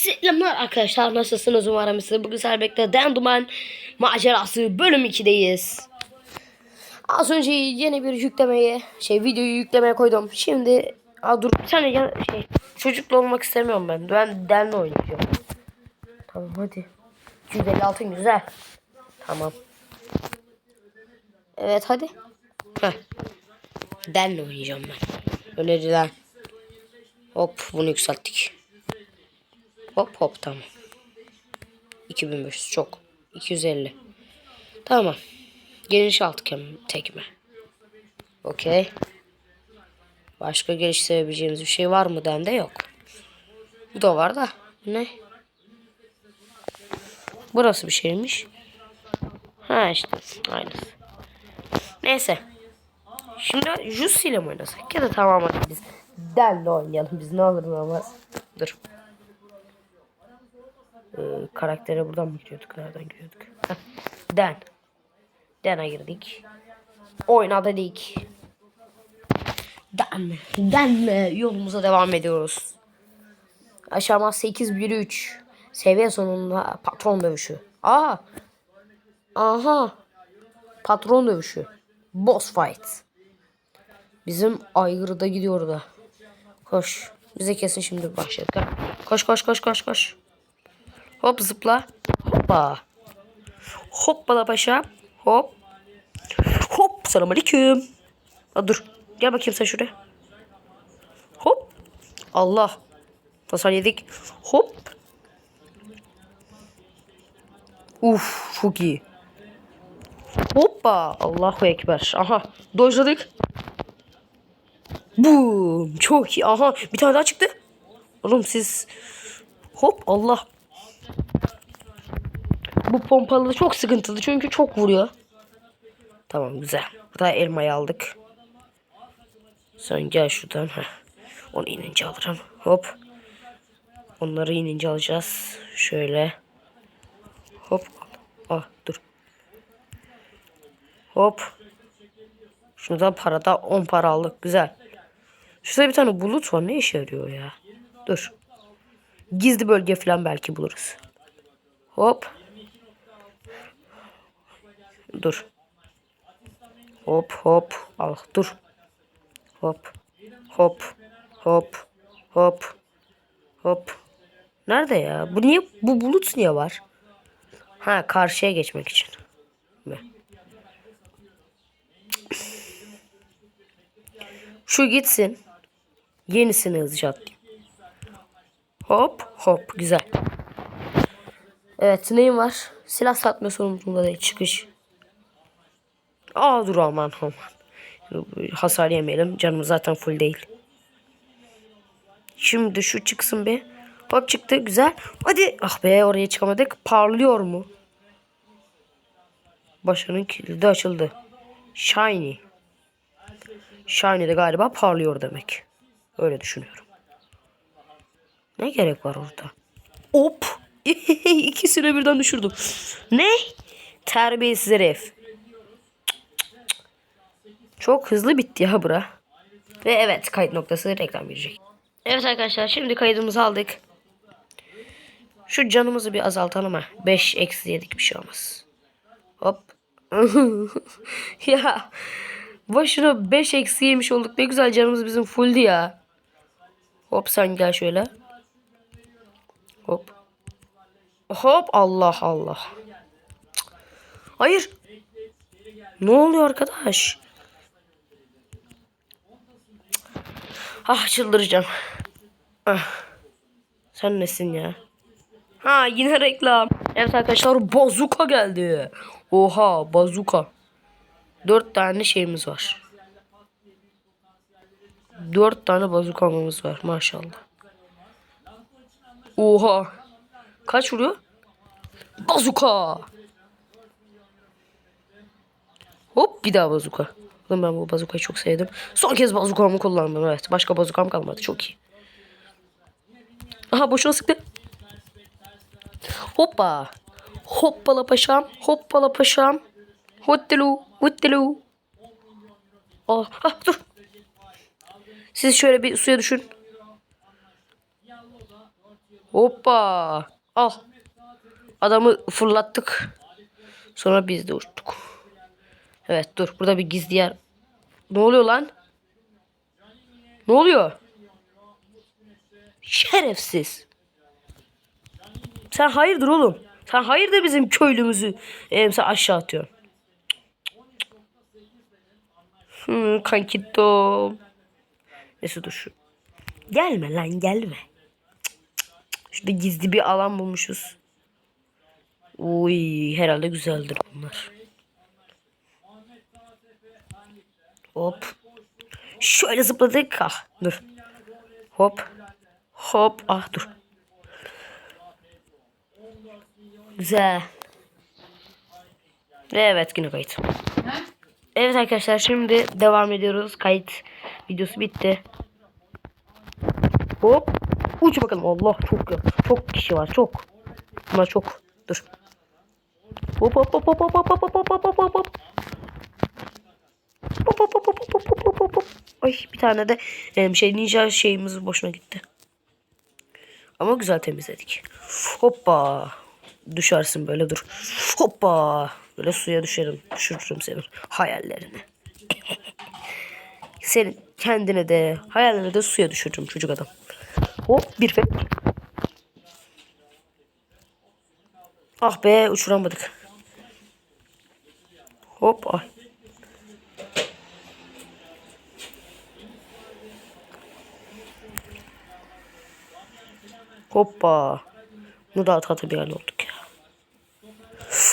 Selamlar arkadaşlar nasılsınız umarım size bugün Serbek'te Den Duman macerası bölüm 2'deyiz. Az önce yeni bir yüklemeye şey videoyu yüklemeye koydum. Şimdi Aa, dur bir tane ya, şey çocukla olmak istemiyorum ben. Ben Den'le oynayacağım. Tamam hadi. 256 güzel. Tamam. Evet hadi. Heh. Den'le oynayacağım ben. Önerilen. Hop bunu yükselttik. Hop hop tamam. 2500 çok. 250. Tamam. Geniş alt kem tekme. Okey. Başka geliştirebileceğimiz bir şey var mı dende yok. Bu da var da. Ne? Burası bir şeymiş. Ha işte. Aynısı. Neyse. Şimdi Jussi ile mi oynasak? Ya da tamam hadi biz. Denle oynayalım. Biz ne olur ne olmaz. Dur. Ee, karaktere buradan mı giriyorduk? Nereden giriyorduk? Heh. Den. Den'e girdik. Oyna dedik. Den. Denle yolumuza devam ediyoruz. Aşama 8 1 3. Seviye sonunda patron dövüşü. Aa. Aha. Patron dövüşü. Boss fight. Bizim aygırı da gidiyor da. Koş. Bize kesin şimdi başladık. Koş koş koş koş koş. Hop zıpla. Hoppa. Hoppala paşa. Hop. Hop. Selamünaleyküm. Aa, dur. Gel bakayım sen şuraya. Hop. Allah. Hasar yedik. Hop. Uf çok iyi. Hoppa. Allahu Ekber. Aha. Dojladık. Boom. Çok iyi. Aha. Bir tane daha çıktı. Oğlum siz. Hop. Allah. Bu pompalı çok sıkıntılı çünkü çok vuruyor. Tamam güzel. Burada elmayı aldık. Sen gel şuradan. Heh. Onu inince alırım. Hop. Onları inince alacağız. Şöyle. Hop. Ah dur. Hop. Şuradan parada 10 para aldık. Güzel. Şurada bir tane bulut var. Ne işe yarıyor ya? Dur. Gizli bölge falan belki buluruz. Hop. Dur. Hop hop. Al dur. Hop. Hop. Hop. Hop. Hop. Nerede ya? Bu niye bu bulut niye var? Ha karşıya geçmek için. Şu gitsin. Yenisini hızlıca atlayayım. Hop hop güzel. Evet neyim var? Silah satma sorumluluğunda değil çıkış. Aa dur aman aman. Hasar yemeyelim. Canım zaten full değil. Şimdi şu çıksın bir. Hop çıktı güzel. Hadi. Ah be oraya çıkamadık. Parlıyor mu? Başının kilidi açıldı. Shiny. Shiny de galiba parlıyor demek. Öyle düşünüyorum. Ne gerek var orada? Hop. İkisini birden düşürdüm. Ne? Terbiyesiz herif. Çok hızlı bitti ya bura. Ve evet kayıt noktası reklam girecek. Evet arkadaşlar şimdi kaydımızı aldık. Şu canımızı bir azaltalım ha. 5 eksi yedik bir şey olmaz. Hop. ya boşuna 5 eksi yemiş olduk. Ne güzel canımız bizim fulldü ya. Hop sen gel şöyle. Hop. Hop Allah Allah. Cık. Hayır. Ne oluyor arkadaş? Ah çıldıracağım. Ah. Sen nesin ya? Ha yine reklam. Evet arkadaşlar bazuka geldi. Oha bazuka. Dört tane şeyimiz var. Dört tane bazukamız var maşallah. Oha. Kaç vuruyor? Bazuka. Hop bir daha bazuka. Oğlum ben bu bazukayı çok sevdim. Son kez bazukamı kullandım evet. Başka bazukam kalmadı çok iyi. Aha boşuna sıktı. Hoppa. Hoppala paşam. Hoppala paşam. Hottelu. Hottelu. Oh, ah dur. Siz şöyle bir suya düşün. Hoppa. Al. Adamı fırlattık. Sonra biz de uçtuk. Evet dur. Burada bir gizli yer. Ne oluyor lan? Ne oluyor? Şerefsiz. Sen hayırdır oğlum? Sen hayırdır bizim köylümüzü e, sen aşağı atıyorsun. Hı, kankito. Neyse dur şu. Gelme lan gelme. Şurada gizli bir alan bulmuşuz. Uy herhalde güzeldir bunlar. Hop. Şöyle zıpladık. Ah dur. Hop. Hop. Ah dur. Güzel. Ve evet yine kayıt. Evet arkadaşlar şimdi devam ediyoruz. Kayıt videosu bitti. Hop. Uç bakalım. Allah çok çok kişi var. Çok. Bunlar çok. Dur. Hop hop hop hop hop hop hop hop hop hop hop Pop pop pop pop pop pop pop. Ay bir tane de e, şey ninja şeyimiz boşuna gitti. Ama güzel temizledik. Hoppa. Düşersin böyle dur. Hoppa. Böyle suya düşerim. Düşürürüm senin hayallerini. senin kendine de hayallerine de suya düşürürüm çocuk adam. Hop bir fake. Ah be uçuramadık. Hop ay. Hoppa. Bunu da atı bir hal olduk ya.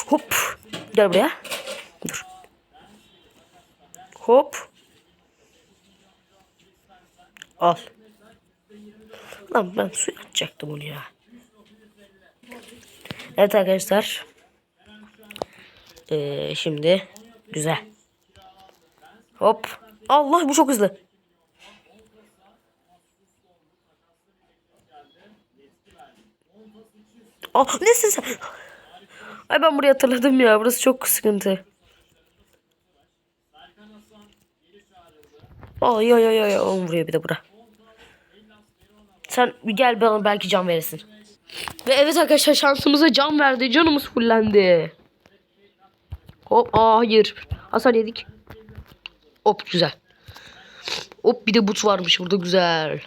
Hop. Gel buraya. Dur. Hop. Al. Lan ben suya atacaktım onu ya. Evet arkadaşlar. Ee, şimdi güzel. Hop. Allah bu çok hızlı. Ah nesin sen? Ay ben burayı hatırladım ya. Burası çok sıkıntı. Ay ay ay ay. Oğlum buraya bir de bura. Sen gel bana belki can verirsin. Ve evet arkadaşlar şansımıza can verdi. Canımız fullendi. Hop aa hayır. Hasar yedik. Hop güzel. Hop bir de but varmış burada güzel.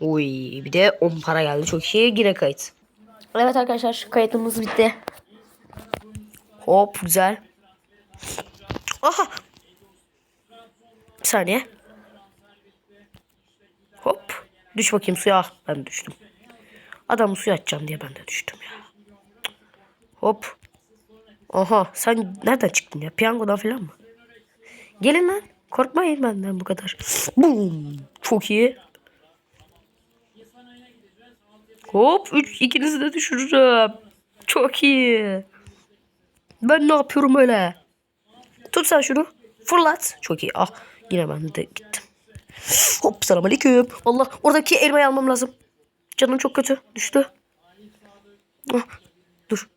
Uy bir de 10 para geldi çok iyi yine kayıt. Evet arkadaşlar kayıtımız bitti. Hop güzel. Aha. Bir saniye. Hop. Düş bakayım suya. Ah, Ben düştüm. Adamı suya atacağım diye ben de düştüm ya. Hop. Aha sen nereden çıktın ya? Piyangodan falan mı? Gelin lan. Korkmayın benden bu kadar. Boom. Çok iyi. Hop. Üç, ikinizi de düşürürüm. Çok iyi. Ben ne yapıyorum öyle? Tut sen şunu. Fırlat. Çok iyi. Ah yine ben de gittim. Hop selamünaleyküm. Allah oradaki elmayı almam lazım. Canım çok kötü. Düştü. Ah, dur.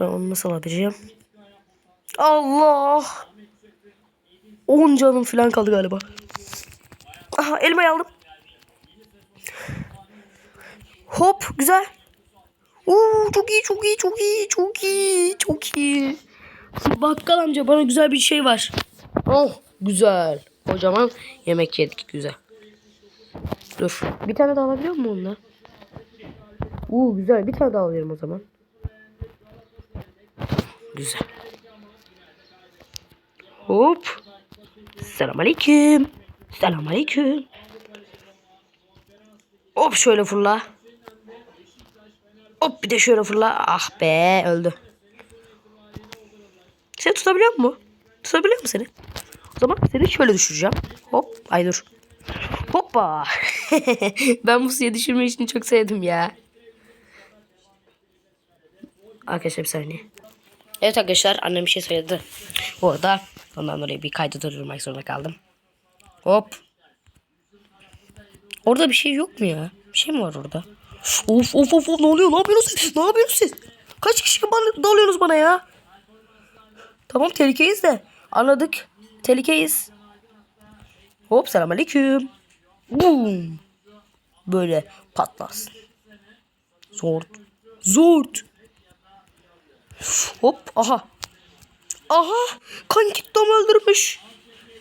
Ben onu nasıl alabilirim? Allah. 10 canım falan kaldı galiba. Aha elmayı aldım. Hop güzel. Oo, çok iyi çok iyi çok iyi çok iyi çok iyi. Bakkal amca bana güzel bir şey var. Oh güzel. Kocaman yemek yedik güzel. Dur. Bir tane daha alabiliyor muyum onunla? Oo güzel. Bir tane daha alıyorum o zaman. Güzel. Hop. Selamünaleyküm. Selamünaleyküm. Hop şöyle fırla. Hop bir de şöyle fırla. Ah be öldü. Sen tutabiliyor musun? Tutabiliyor musun seni? O zaman seni şöyle düşüreceğim. Hop. Ay dur. Hoppa. ben bu suya düşürme işini çok sevdim ya. Arkadaşlar bir saniye. Evet arkadaşlar annem bir şey söyledi. Bu arada ondan dolayı bir kaydı durdurmak zorunda kaldım. Hop. Orada bir şey yok mu ya? Bir şey mi var orada? Of of of, ne oluyor? Ne yapıyorsunuz siz? Ne yapıyorsunuz siz? Kaç kişi dalıyorsunuz bana ya? Tamam tehlikeyiz de. Anladık. Tehlikeyiz. Hop selamünaleyküm. Boom. böyle patlarsın. Zord. Zord. Hop aha. Aha kankittom öldürmüş.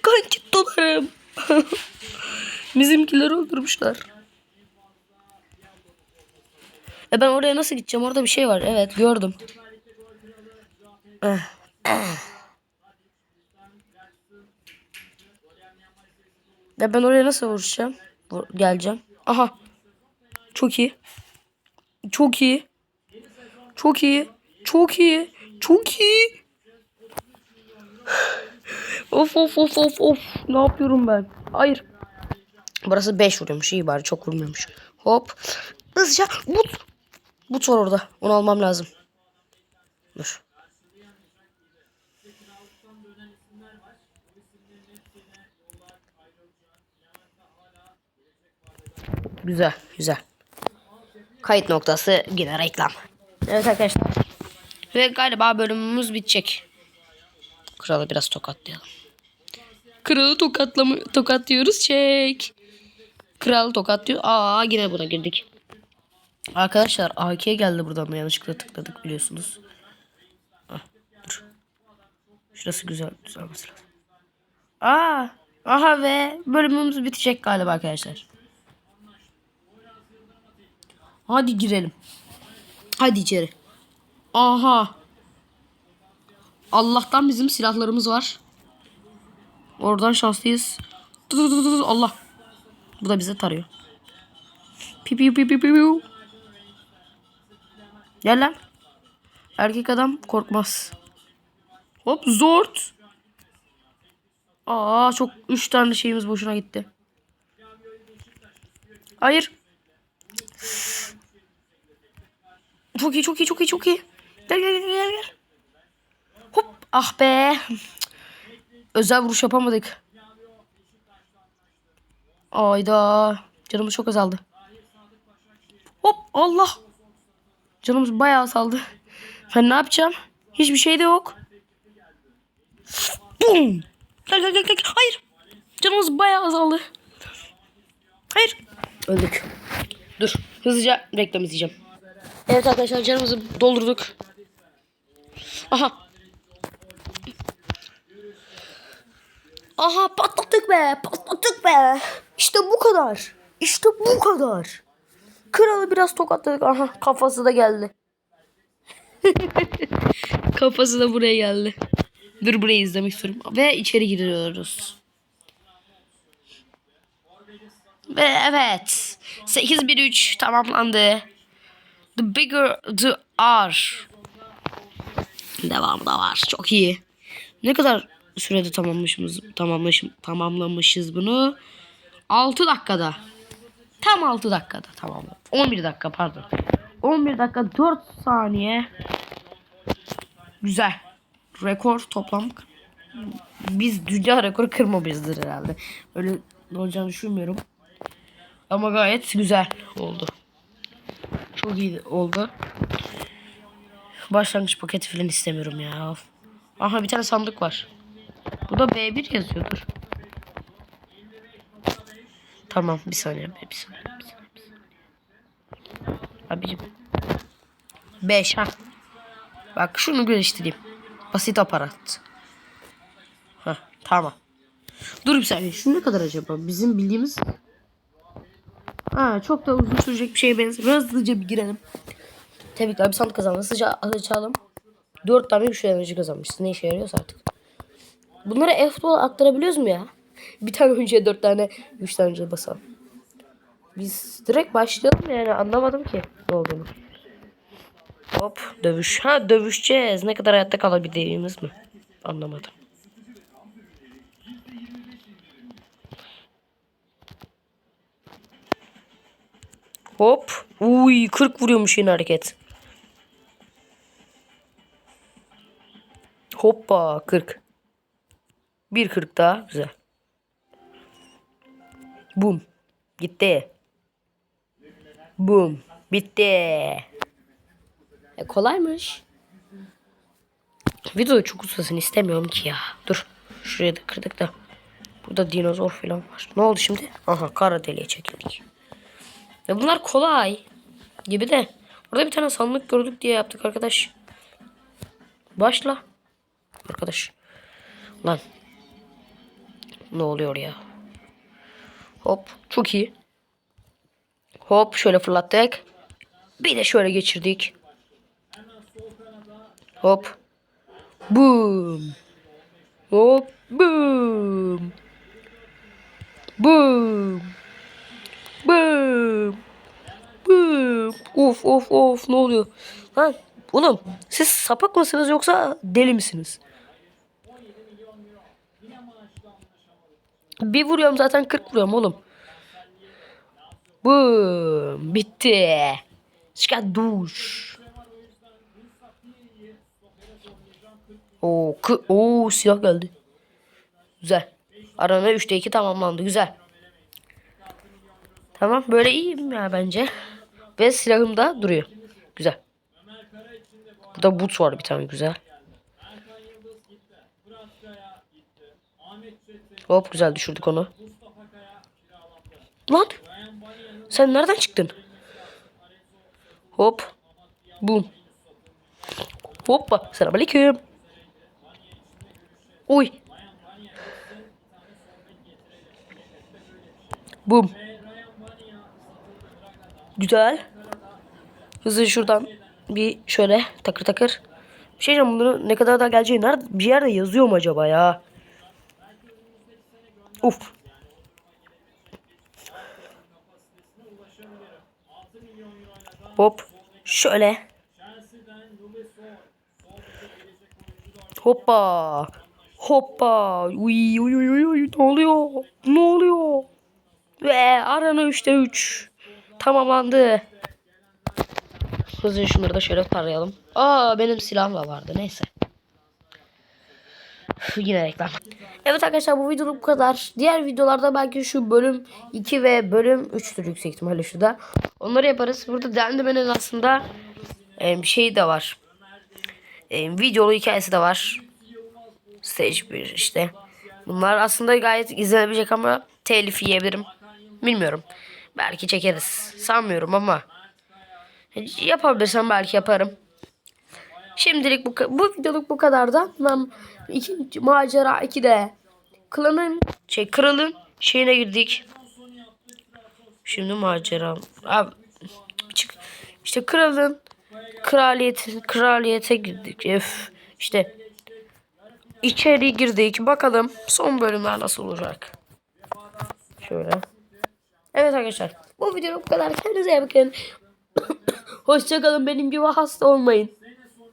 Kankittolarım. Bizimkileri öldürmüşler. E ben oraya nasıl gideceğim? Orada bir şey var. Evet gördüm. Ya ben oraya nasıl vuracağım? Vur- geleceğim. Aha. Çok iyi. Çok iyi. Çok iyi. Çok iyi. Çok iyi. of of of of of. Ne yapıyorum ben? Hayır. Burası 5 vuruyormuş. İyi bari çok vurmuyormuş. Hop. Hızlıca. But. But var orada. Onu almam lazım. Dur. Güzel, güzel. Kayıt noktası yine reklam. Evet arkadaşlar. Ve galiba bölümümüz bitecek. Kralı biraz tokatlayalım. Kralı tokatlama tokatlıyoruz çek. Kral tokatlıyor. Aa yine buna girdik. Arkadaşlar AK geldi buradan da yanlışlıkla tıkladık biliyorsunuz. Ah, dur. Şurası güzel düzelmesi lazım. Aa, aha ve bölümümüz bitecek galiba arkadaşlar. Hadi girelim. Hadi içeri. Aha. Allah'tan bizim silahlarımız var. Oradan şanslıyız. Allah. Bu da bize tarıyor. Pi pi pi pi pi pi. Gel lan. Erkek adam korkmaz. Hop zort. Aa çok üç tane şeyimiz boşuna gitti. Hayır. Çok iyi çok iyi çok iyi çok iyi. Gel gel gel gel gel. Hop ah be. Özel vuruş yapamadık. Ayda. Canımız çok azaldı. Hop Allah. Canımız bayağı azaldı. Ben ne yapacağım? Hiçbir şey de yok. Bum. Hayır. Canımız bayağı azaldı. Hayır. Öldük. Dur. Hızlıca reklam izleyeceğim. Evet arkadaşlar canımızı doldurduk. Aha. Aha patlattık be. Patlattık be. İşte bu kadar. İşte bu kadar. Kralı biraz tokatladık. Aha kafası da geldi. kafası da buraya geldi. Dur burayı izlemek istiyorum. Ve içeri giriyoruz. Ve evet. 8-1-3 tamamlandı. The bigger the R. Devamı da var. Çok iyi. Ne kadar sürede tamamlamışız, tamamlamışız bunu? 6 dakikada. Tam 6 dakikada tamamladım. 11 dakika pardon. 11 dakika 4 saniye. Güzel. Rekor toplam. Biz dünya rekoru kırmamışızdır herhalde. Öyle olacağını düşünmüyorum. Ama gayet güzel oldu. Çok iyi oldu. Başlangıç paketi falan istemiyorum ya. Aha bir tane sandık var. Bu da B1 yazıyordur. Tamam bir saniye bir saniye. Bir saniye, bir saniye. Abicim. 5 ha. Bak şunu geliştireyim. Basit aparat. Ha tamam. Dur bir saniye. Şu ne kadar acaba? Bizim bildiğimiz Ha çok da uzun sürecek bir şeye benziyor. Hızlıca bir girelim. Tebrikler bir sandık kazandın. Hızlıca açalım. 4 tane güçlü enerji kazanmışsın. Ne işe yarıyorsa artık. Bunları e-futbola aktarabiliyoruz mu ya? Bir tane oyuncuya 4 tane 3 tane önce basalım. Biz direkt başlayalım yani anlamadım ki ne olduğunu. Hop dövüş. Ha dövüşeceğiz. Ne kadar hayatta kalabildiğimiz mi? Anlamadım. Hop. Uy 40 vuruyormuş yine hareket. Hoppa 40. Bir 40 daha güzel. Bum. Gitti. Bum. Bitti. E, kolaymış. Video çok uzasın istemiyorum ki ya. Dur. Şuraya da kırdık da. Burada dinozor falan var. Ne oldu şimdi? Aha kara deliğe çekildik. Ya bunlar kolay gibi de. Orada bir tane sandık gördük diye yaptık arkadaş. Başla. Arkadaş. Lan. Ne oluyor ya? Hop. Çok iyi. Hop şöyle fırlattık. Bir de şöyle geçirdik. Hop. Boom. Hop. Boom. Boom. Boom. Boom. Of of of ne oluyor? Lan oğlum siz sapak mısınız yoksa deli misiniz? Bir vuruyorum zaten 40 vuruyorum oğlum. Boom. Bitti. Çıkar duş. Oo, kı Oo silah geldi. Güzel. Arana 3'te 2 tamamlandı. Güzel. Tamam böyle iyiyim ya bence. Ve silahım da duruyor. Güzel. Burada boot var bir tane güzel. Hop güzel düşürdük onu. Lan. Sen nereden çıktın? Hop. Boom. Hoppa. Selamünaleyküm. Uy. Boom. Güzel. Hızlı şuradan bir şöyle takır takır. Bir şey diyeceğim bunun ne kadar daha geleceği nerede bir yerde yazıyor mu acaba ya? Uf. Hop. Şöyle. Hoppa. Hoppa. Uy uy uy uy. Ne oluyor? Ne oluyor? Ve arana 3'te 3. Tamamlandı. Hızlıca şunları da şöyle tarayalım. Aa benim silahım da vardı. Neyse. Yine reklam. Evet arkadaşlar bu videoluk bu kadar. Diğer videolarda belki şu bölüm 2 ve bölüm 3'tür yüksek ihtimalle şurada. Onları yaparız. Burada Dendimen'in aslında e, şey de var. E, videolu hikayesi de var. Stage 1 işte. Bunlar aslında gayet izlenebilecek ama telif yiyebilirim. Bilmiyorum. Belki çekeriz. Sanmıyorum ama. Yapabilirsem belki yaparım. Şimdilik bu, bu videoluk bu kadar da. Ben ikinci macera 2'de klanın şey kralın şeyine girdik. Şimdi macera. Abi çık. İşte kralın kraliyet kraliyete girdik. Öf. İşte içeri girdik. Bakalım son bölümler nasıl olacak. Şöyle. Evet arkadaşlar. Bu video bu kadar. Kendinize iyi bakın. Hoşçakalın. Benim gibi hasta olmayın.